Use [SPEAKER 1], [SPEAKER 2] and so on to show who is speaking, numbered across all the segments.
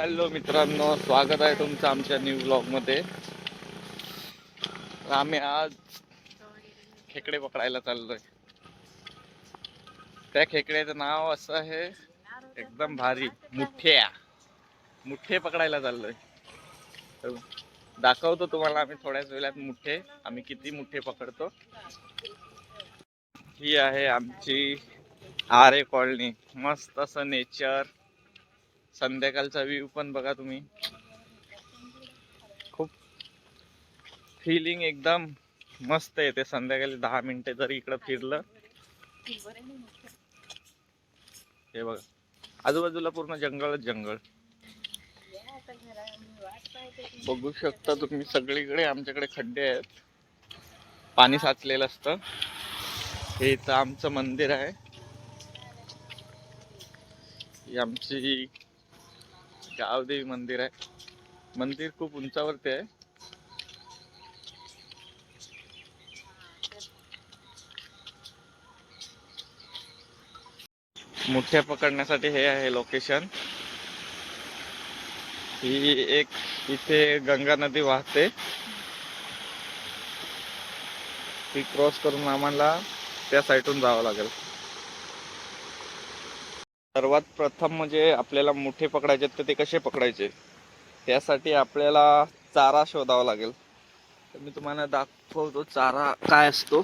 [SPEAKER 1] Hello मित्रांनो स्वागत आहे तुमचं आमच्या न्यू ब्लॉगमध्ये तर आम्ही आज खेकडे पकडायला चाललोय. त्या खेकड्याचं नाव असं आहे एकदम भारी मुठ्या मुठ्ठे पकडायला चाललोय. तर दाखवतो तुम्हाला आम्ही थोड्याच वेळात मुठ्ठे. आम्ही किती मुठ्ठे पकडतो. ही आहे आमची आरे कॉलनी. मस्त असं नेचर संध्याकाळचा व्ह्यू पण बघा तुम्ही. खूप फिलिंग एकदम मस्त येते संध्याकाळी दहा मिनिटे जरी इकडं फिरलं. हे बघा. आजूबाजूला पूर्ण जंगलच जंगल. बघू शकता तुम्ही सगळीकडे आमच्याकडे खड्डे आहेत. पाणी साचलेलं असतं. हे इथं आमचं मंदिर आहे. आमची गावदेवी मंदिर आहे. मंदिर खूप उंचावरती आहे. मुठ्या पकडण्यासाठी हे आहे लोकेशन ही एक इथे गंगा नदी वाहते. ती क्रॉस करून आम्हाला त्या साईडून जावं लागेल. सर्वात प्रथम म्हणजे आपल्याला मोठे पकडायचे आहेत, तर ते कसे पकडायचे? त्यासाठी आपल्याला चारा शोधावा लागेल. तर मी तुम्हाला दाखवतो चारा काय असतो.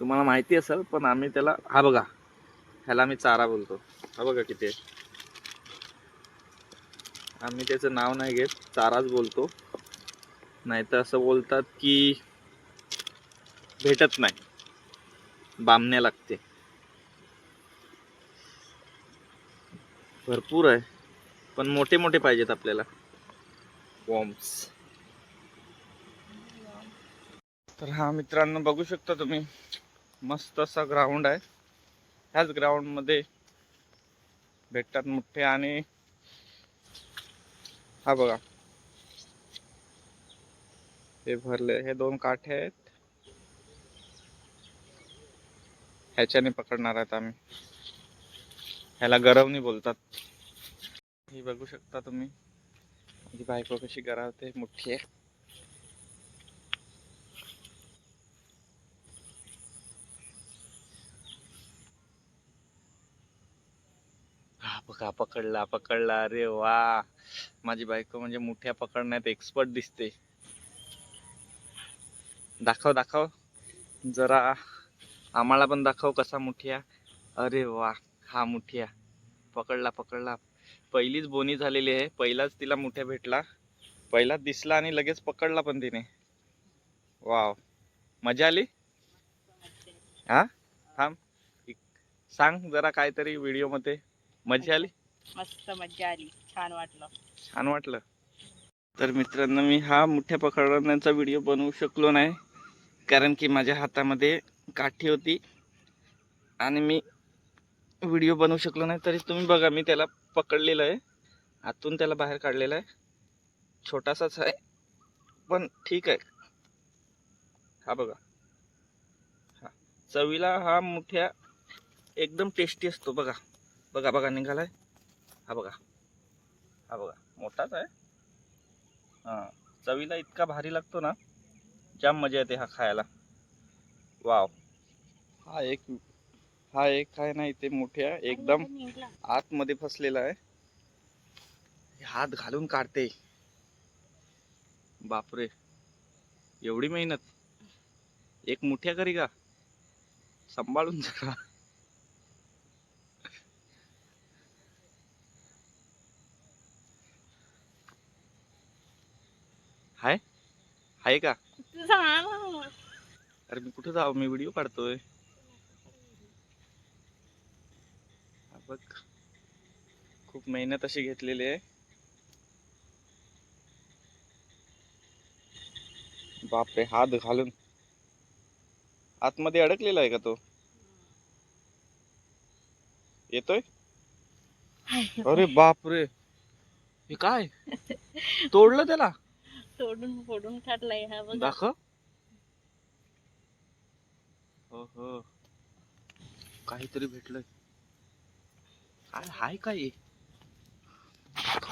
[SPEAKER 1] तुम्हाला माहिती असेल पण आम्ही त्याला हा बघा ह्याला मी चारा बोलतो. हा बघा किती आहे. आम्ही त्याचं नाव नाही घेत चाराच बोलतो. नाहीतर असं बोलतात की भेटत नाही. बामण्या लागते. भरपूर आहे. पण मोठे मोठे पाहिजेत आपल्याला. वॉम्स तर हा मित्रांनो बघू शकता तुम्ही. मस्त असा ग्राउंड आहे. ह्याच ग्राउंडमध्ये भेटतात मोठे आणि हा बघा. हे भरले हे दोन काठे आहेत. ह्याच्याने पकडणार आहेत आम्ही. ह्याला गरवणी बोलतात. ही बघू शकता तुम्ही. माझी बायको कशी गरावते मोठी आहे. हा बघा पकडला पकडला. अरे वा. माझी बायको म्हणजे मोठ्या पकडण्यात एक्सपर्ट दिसते. दाखव दाखव. जरा आम्हाला पण दाखव कसा मुठिया. अरे वा. हा मुठिया पकडला पकडला. पहिलीच बोनी झालेली आहे. पहिलाच तिला मुठ्या भेटला. पहिलाच दिसला आणि लगेच पकडला पण तिने. वाव. मजा आली? हा? थांब. सांग जरा काहीतरी व्हिडिओमध्ये. मजा आली?
[SPEAKER 2] मस्त मज्जा आली. छान वाटलं.
[SPEAKER 1] छान वाटलं. तर मित्रांनो मी हा मुठ्या पकडण्याचा व्हिडिओ बनवू शकलो नाही. कारण की माझ्या हातामध्ये काठी होती. आणि मी व्हिडिओ बनवू शकलो नाही तरी तुम्ही बघा मी त्याला पकडलेलं आहे. आतून त्याला बाहेर काढलेलं आहे. छोटासाच आहे पण ठीक आहे. हा बघा. हा. चवीला हा मोठ्या एकदम टेस्टी असतो बघा. बघा बघा निघाला आहे हा बघा. हा बघा. मोठाच आहे. हां. चवीला इतका भारी लागतो ना. जाम मजा येते हा खायला. वाव. हा एक हा एक आहे ना इथे मोठ्या एकदम आतमध्ये फसलेला आहे. हात घालून काढते. बापरे. एवढी मेहनत. एक मुठ्या करी का? सांभाळून जरा. हाय. हाय का? अरे मी कुठे जाऊ मी व्हिडिओ काढतोय. बघ खूप मेहनत अशी घेतलेली आहे. बापरे हात घालून. आतमध्ये अडकलेला आहे का तो? येतोय? अरे बापरे. हे काय? तोडलं त्याला?
[SPEAKER 2] तोडून फोडून काढलाय हा बघा.
[SPEAKER 1] दाखव. हो काहीतरी भेटलंय. हाय काय?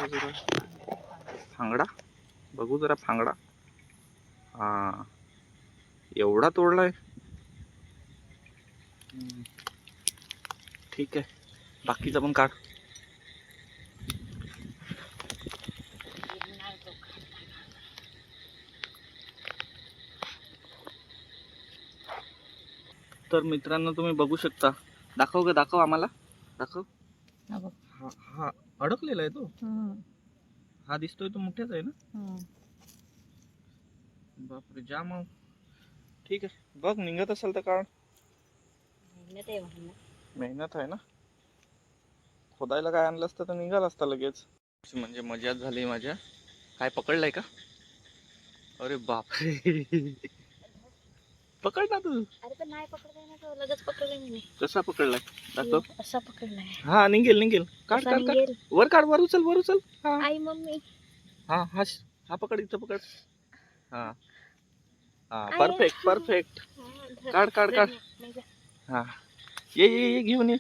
[SPEAKER 1] जरा? फांगडा? बघू जरा फांगडा. हा. एवढा तोडलाय. ठीक आहे. बाकीचा पण काढ. तर मित्रांनो तुम्ही बघू शकता. दाखव का दाखव आम्हाला. दाखव.
[SPEAKER 2] हा बघ.
[SPEAKER 1] हा हा. अडकलेला आहे तो? हा. दिसतोय तो मोठ्याच आहे ना. बापरे जा मग ठीक आहे. बघ निघत असेल तर काढ.
[SPEAKER 2] मेहनत आहे म्हणून.
[SPEAKER 1] मेहनत आहे ना? खोदायला काय आणलं असतं तर निघाल असतं लगेच. म्हणजे मजाच झाली माझ्या. काय पकडलंय का? अरे बापरे. पकड ना तू.
[SPEAKER 2] अरे पण नाही पकडलाय ना तो लगेच पकडलाय मी
[SPEAKER 1] कसा पकडलाय? दाखव.
[SPEAKER 2] असा पकडलाय.
[SPEAKER 1] हा निघेल निघेल. काढ
[SPEAKER 2] असा
[SPEAKER 1] काढ काढ.
[SPEAKER 2] निघेल.
[SPEAKER 1] वर काढ वर उचल वर उचल. हा.
[SPEAKER 2] आई मम्मी.
[SPEAKER 1] हा हा श- हा पकड इथं पकड. हा. हा
[SPEAKER 2] आहे.
[SPEAKER 1] परफेक्ट परफेक्ट
[SPEAKER 2] हा, धर.
[SPEAKER 1] काढ काढ
[SPEAKER 2] धर
[SPEAKER 1] काढ.
[SPEAKER 2] ना, नाही जा.
[SPEAKER 1] हा. ये ये ये घेऊन ये.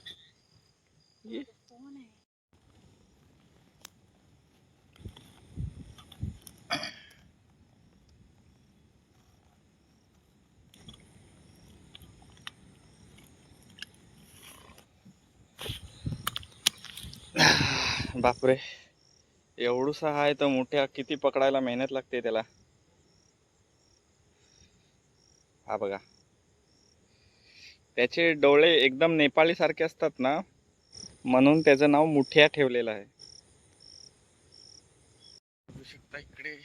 [SPEAKER 1] ये
[SPEAKER 2] कोण आहे?
[SPEAKER 1] बापरे. एवढूसा आहे तर मोठ्या किती पकडायला मेहनत लागते त्याला. हा बघा. त्याचे डोळे एकदम नेपाळी सारखे असतात ना म्हणून त्याचं नाव मुठ्या ठेवलेलं आहे. बघू शकता इकडे.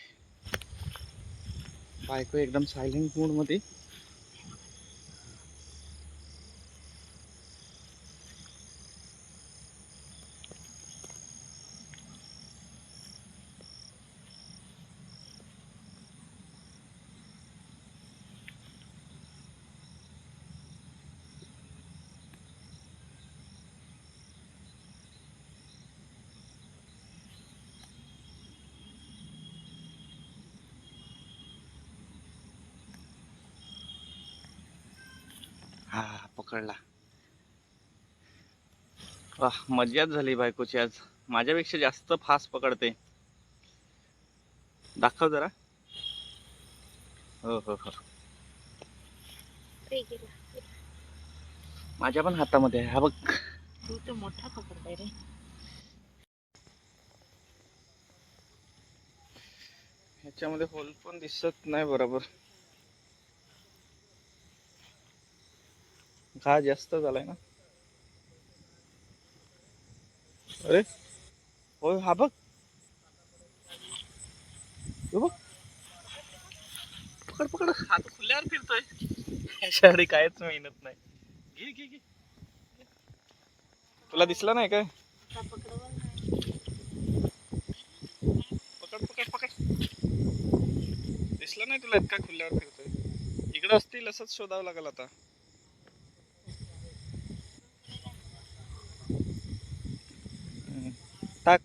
[SPEAKER 1] बायको एकदम सायलेंट मूडमध्ये. हा पकडला. वाह मजाच झाली बायकोची आज. माझ्यापेक्षा जास्त फास्ट पकडते. दाखव जरा. हो हो हो. माझ्या पण हातामध्ये आहे. हा बघ.
[SPEAKER 2] तू तर मोठा पकडताय रे.
[SPEAKER 1] ह्याच्यामध्ये होल पण दिसत नाही बरोबर. घा जास्त झालाय ना. अरे होय हा बघ. बघ. पकड पकड. हात खुल्यावर फिरतोय. ह्याच्यासाठी काहीच मेहनत नाही. घे घे घे. तुला दिसला नाही काय? पकड पकड पकड. दिसला नाही तुला इतका खुल्यावर फिरतोय. इकडं असतील असंच शोधावं लागेल आता हम्म. टाक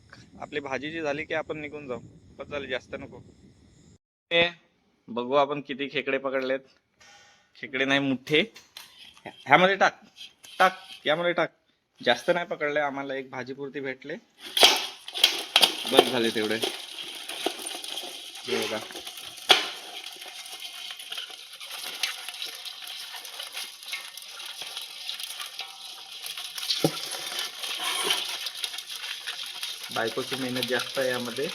[SPEAKER 1] आपली भाजी जी झाली की आपण निघून जाऊ. बस झाली जास्त नको. बघू आपण किती खेकडे पकडलेत. खेकडे नाही मुठ्ठे. ह्यामध्ये टाक. टाक. यामध्ये टाक. जास्त नाही पकडले आम्हाला एक भाजीपुरती भेटले. बस झाले तेवढे. बघा. बायकोची मेहनत जास्त आहे यामध्ये.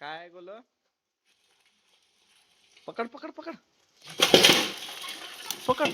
[SPEAKER 1] काय बोल पकड पकड पकड. पकड.